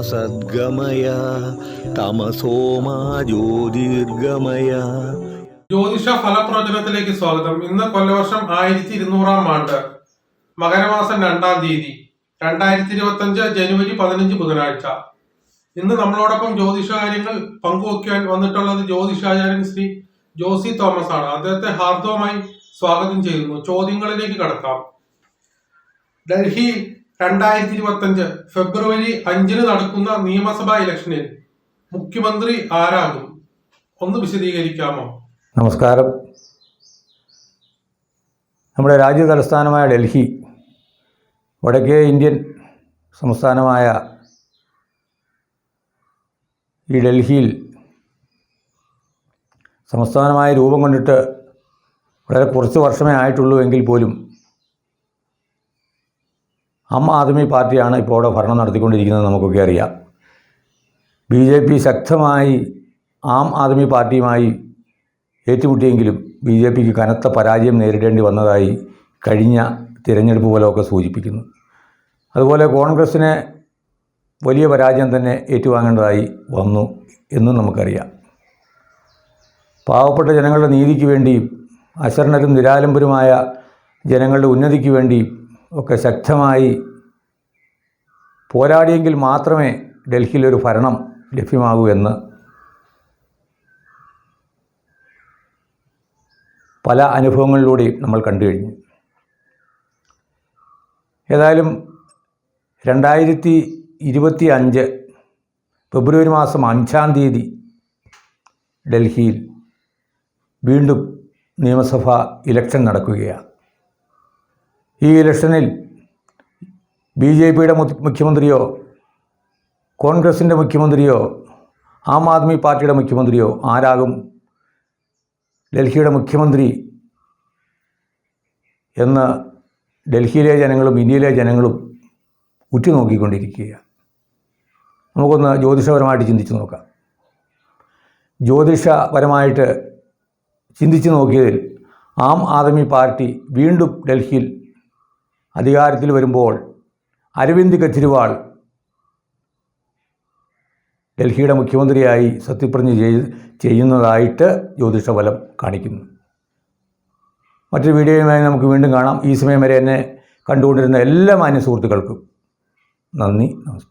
സദ്ഗമയ തമസോമാ ജ്യോതിർഗമയ ജ്യോതിഷ ഫലപ്രവചനത്തിലേക്ക് സ്വാഗതം. ഇന്ന് കൊല്ലവർഷം ആയിരത്തി ഇരുന്നൂറാം ആണ്ട് മകരമാസം രണ്ടാം തീയതി രണ്ടായിരത്തി ഇരുപത്തി അഞ്ച് ജനുവരി പതിനഞ്ച് ബുധനാഴ്ച. ഇന്ന് നമ്മളോടൊപ്പം ജ്യോതിഷ കാര്യങ്ങൾ പങ്കുവയ്ക്കുവാൻ വന്നിട്ടുള്ളത് ജ്യോതിഷാചാര്യൻ ശ്രീ ജോസി തോമസ് ആണ് അദ്ദേഹത്തെ ഹാർദവമായി സ്വാഗതം ചെയ്യുന്നു. ചോദ്യങ്ങളിലേക്ക് കടക്കാം. ഡൽഹി രണ്ടായിരത്തി ഇരുപത്തി അഞ്ച് ഫെബ്രുവരി അഞ്ചിന് നടക്കുന്ന നിയമസഭാ ഇലക്ഷനിൽ മുഖ്യമന്ത്രി ആരാകും? ഒന്ന് വിശദീകരിക്കാമോ? നമസ്കാരം. നമ്മുടെ രാജ്യ തലസ്ഥാനമായ ഡൽഹി വടക്കേ ഇന്ത്യൻ സംസ്ഥാനമായ ഈ ഡൽഹിയിൽ സംസ്ഥാനമായ രൂപം കൊണ്ടിട്ട് വളരെ കുറച്ച് വർഷമേ ആയിട്ടുള്ളൂ എങ്കിൽ പോലും ആം ആദ്മി പാർട്ടിയാണ് ഇപ്പോൾ അവിടെ ഭരണം നടത്തിക്കൊണ്ടിരിക്കുന്നത് നമുക്കൊക്കെ അറിയാം. ബി ജെ പി ശക്തമായി ആം ആദ്മി പാർട്ടിയുമായി ഏറ്റുമുട്ടിയെങ്കിലും ബി ജെ പിക്ക് കനത്ത പരാജയം നേരിടേണ്ടി വന്നതായി കഴിഞ്ഞ തിരഞ്ഞെടുപ്പ് പോലൊക്കെ സൂചിപ്പിക്കുന്നു. അതുപോലെ കോൺഗ്രസ്സിനെ വലിയ പരാജയം തന്നെ ഏറ്റുവാങ്ങേണ്ടതായി വന്നു എന്നും നമുക്കറിയാം. പാവപ്പെട്ട ജനങ്ങളുടെ നീതിക്ക് വേണ്ടിയും അശരണരും നിരാലംബരുമായ ജനങ്ങളുടെ ഉന്നതിക്ക് വേണ്ടിയും ഒക്കെ ശക്തമായി പോരാടിയെങ്കിൽ മാത്രമേ ഡൽഹിയിലൊരു ഭരണം ലഭ്യമാകൂ എന്ന് പല അനുഭവങ്ങളിലൂടെയും നമ്മൾ കണ്ടു കഴിഞ്ഞു. ഏതായാലും രണ്ടായിരത്തി ഇരുപത്തി അഞ്ച് ഫെബ്രുവരി മാസം അഞ്ചാം തീയതി ഡൽഹിയിൽ വീണ്ടും നിയമസഭാ ഇലക്ഷൻ നടക്കുകയാണ്. ഈ ഇലക്ഷനിൽ ബി ജെ പിയുടെ മുഖ്യമന്ത്രിയോ കോൺഗ്രസിന്റെ മുഖ്യമന്ത്രിയോ ആം ആദ്മി പാർട്ടിയുടെ മുഖ്യമന്ത്രിയോ ആരാകും? ഡൽഹിയുടെ മുഖ്യമന്ത്രി എന്ന് ഡൽഹിയിലെ ജനങ്ങളും ഇന്ത്യയിലെ ജനങ്ങളും ഉറ്റുനോക്കിക്കൊണ്ടിരിക്കുകയാണ്. നമുക്കൊന്ന് ജ്യോതിഷപരമായിട്ട് ചിന്തിച്ച് നോക്കാം. ജ്യോതിഷപരമായിട്ട് ചിന്തിച്ച് നോക്കിയതിൽ ആം ആദ്മി പാർട്ടി വീണ്ടും ഡൽഹിയിൽ അധികാരത്തിൽ വരുമ്പോൾ അരവിന്ദ് കെജ്രിവാൾ ഡൽഹിയുടെ മുഖ്യമന്ത്രിയായി സത്യപ്രതിജ്ഞ ചെയ് ചെയ്യുന്നതായിട്ട് ജ്യോതിഷഫലം കാണിക്കുന്നു. മറ്റൊരു വീഡിയോയുമായി നമുക്ക് വീണ്ടും കാണാം. ഈ സമയം വരെ എന്നെ കണ്ടുകൊണ്ടിരുന്ന എല്ലാ മാന്യ സുഹൃത്തുക്കൾക്കും നന്ദി നമസ്കാരം.